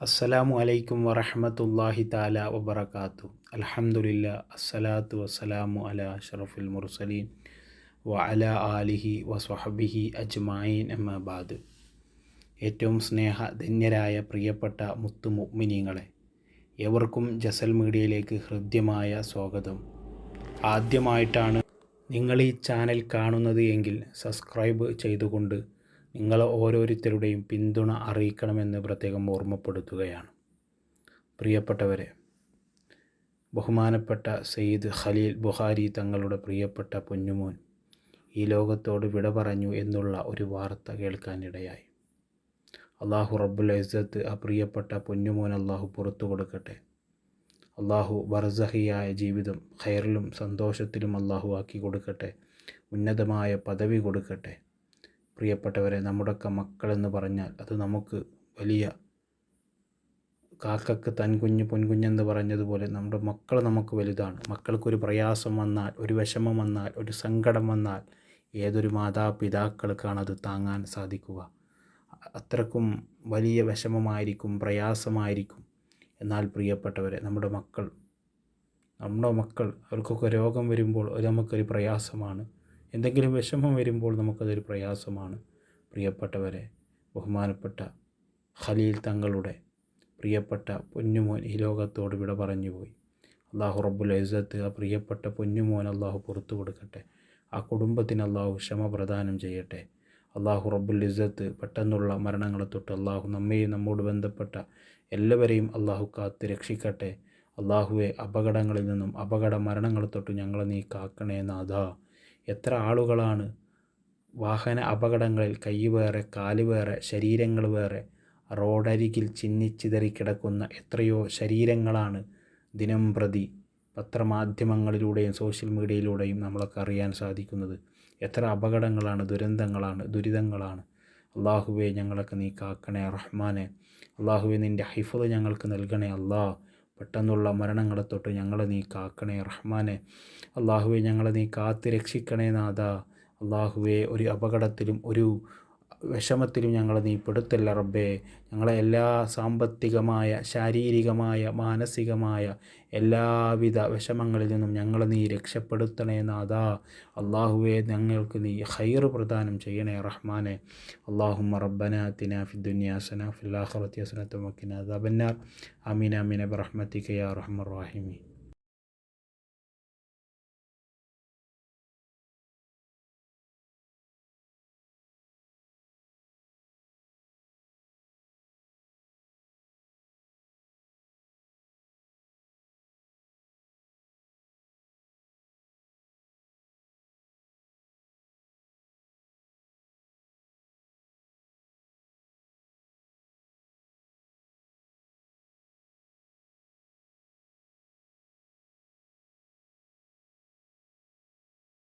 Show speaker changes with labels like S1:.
S1: അസ്സലാമു അലൈക്കും വറഹമത്തല്ലാഹി താല വബർക്കാത്തു അലഹമുല്ല അസ്സലാത്തു വസ്സലാമു അല അഷറഫുൽ മുർസലീൻ വ അല ആലിഹി വസ്വഹബിഹി അജ്മായിൻ അമ്മബാദ് ഏറ്റവും സ്നേഹധന്യരായ പ്രിയപ്പെട്ട മുത്തു മുഗ്മിനീങ്ങളെ എവർക്കും ജസൽ മീഡിയയിലേക്ക് ഹൃദ്യമായ സ്വാഗതം. ആദ്യമായിട്ടാണ് നിങ്ങൾ ഈ ചാനൽ കാണുന്നത് എങ്കിൽ സബ്സ്ക്രൈബ് ചെയ്തുകൊണ്ട് നിങ്ങൾ ഓരോരുത്തരുടെയും പിന്തുണ അറിയിക്കണമെന്ന് പ്രത്യേകം ഓർമ്മപ്പെടുത്തുകയാണ്. പ്രിയപ്പെട്ടവരെ ബഹുമാനപ്പെട്ട സയ്യിദ് ഖലീൽ ബുഹാരി തങ്ങളുടെ പ്രിയപ്പെട്ട പൊന്നുമോൻ ഈ ലോകത്തോട് വിട പറഞ്ഞു എന്നുള്ള ഒരു വാർത്ത കേൾക്കാനിടയായി. അള്ളാഹു റബ്ബുൽ ഇസ്സത്ത് ആ പ്രിയപ്പെട്ട പൊന്നുമോൻ അള്ളാഹു പുറത്തു കൊടുക്കട്ടെ. അള്ളാഹു ബർസഹിയായ ജീവിതം ഖൈറിലും സന്തോഷത്തിലും അള്ളാഹു ആക്കി കൊടുക്കട്ടെ. ഉന്നതമായ പദവി കൊടുക്കട്ടെ. പ്രിയപ്പെട്ടവരെ നമ്മുടെയൊക്കെ മക്കളെന്ന് പറഞ്ഞാൽ അത് നമുക്ക് വലിയ കാക്കക്ക് തൻകുഞ്ഞ് പൊൻകുഞ്ഞെന്ന് പറഞ്ഞതുപോലെ നമ്മുടെ മക്കൾ നമുക്ക് വലുതാണ്. മക്കൾക്കൊരു പ്രയാസം വന്നാൽ ഒരു വിഷമം വന്നാൽ ഒരു സങ്കടം വന്നാൽ ഏതൊരു മാതാപിതാക്കൾക്കാണ് അത് താങ്ങാൻ സാധിക്കുക. അത്രക്കും വലിയ വിഷമമായിരിക്കും പ്രയാസമായിരിക്കും. എന്നാൽ പ്രിയപ്പെട്ടവരെ നമ്മുടെ മക്കൾ നമ്മുടെ മക്കൾ അവർക്കൊക്കെ രോഗം വരുമ്പോൾ നമുക്കൊരു പ്രയാസമാണ്. എന്തെങ്കിലും വിഷമം വരുമ്പോൾ നമുക്കതൊരു പ്രയാസമാണ്. പ്രിയപ്പെട്ടവരെ ബഹുമാനപ്പെട്ട ഖലീൽ തങ്ങളുടെ പ്രിയപ്പെട്ട പൊന്നുമോൻ ഈ ലോകത്തോട് വിട പറഞ്ഞുപോയി അള്ളാഹു റബ്ബുൽ ഇസത്ത് ആ പ്രിയപ്പെട്ട പൊന്നുമോൻ അള്ളാഹു പുറത്തു കൊടുക്കട്ടെ. ആ കുടുംബത്തിന് അള്ളാഹു ക്ഷമ പ്രദാനം ചെയ്യട്ടെ. അള്ളാഹു റബ്ബുൽ ഇസത്ത് പെട്ടെന്നുള്ള മരണങ്ങളെ തൊട്ട് അള്ളാഹു നമ്മയും നമ്മോട് ബന്ധപ്പെട്ട എല്ലാവരെയും അള്ളാഹു കാത്ത് രക്ഷിക്കട്ടെ. അള്ളാഹുവെ അപകടങ്ങളിൽ നിന്നും അപകട മരണങ്ങളെ തൊട്ട് ഞങ്ങളെ നീ കാക്കണേ നാഥാ. എത്ര ആളുകളാണ് വാഹന അപകടങ്ങളിൽ കൈ വേറെ കാൽ വേറെ ശരീരങ്ങൾ വേറെ റോഡരികിൽ ചിന്നിച്ചിതറി കിടക്കുന്ന എത്രയോ ശരീരങ്ങളാണ് ദിനം പ്രതി പത്രമാധ്യമങ്ങളിലൂടെയും സോഷ്യൽ മീഡിയയിലൂടെയും നമ്മളൊക്കെ അറിയാൻ സാധിക്കുന്നത്. എത്ര അപകടങ്ങളാണ് ദുരന്തങ്ങളാണ് ദുരിതങ്ങളാണ്. അള്ളാഹുവെ ഞങ്ങളൊക്കെ നീ കാക്കണേ റഹ്മാനെ. അള്ളാഹുവെ നിന്റെ ഹൈഫത് ഞങ്ങൾക്ക് നൽകണേ അള്ളാഹ്. പെട്ടെന്നുള്ള മരണങ്ങളെ തൊട്ട് ഞങ്ങളെ നീ കാക്കണേ. റഹ്മാനെ. അള്ളാഹുവെ ഞങ്ങളെ നീ കാത്ത് രക്ഷിക്കണേ നാഥ. അള്ളാഹുവെ ഒരു അപകടത്തിലും ഒരു വിഷമത്തിലും ഞങ്ങളെ നീ പെടുത്തല്ല റബ്ബേ. ഞങ്ങളെ എല്ലാ സാമ്പത്തികമായ ശാരീരികമായ മാനസികമായ എല്ലാവിധ വിഷമങ്ങളിൽ നിന്നും ഞങ്ങളെ നീ രക്ഷപ്പെടുത്തണേ നാഥാ. അള്ളാഹുവെ ഞങ്ങൾക്ക് നീ ഹൈർ പ്രദാനം ചെയ്യണേ റഹ്മാനെ. അള്ളാഹുമ്മ റബ്ബന തിന ഫിദ്ദുന്യാസന ഫില്ലാഹറത്തി ഹസനത്തുമക്കിന ദബന്നാർ അമീൻ അമീന ബറഹ്മത്തിക്കയ റഹ്മർ റാഹിമി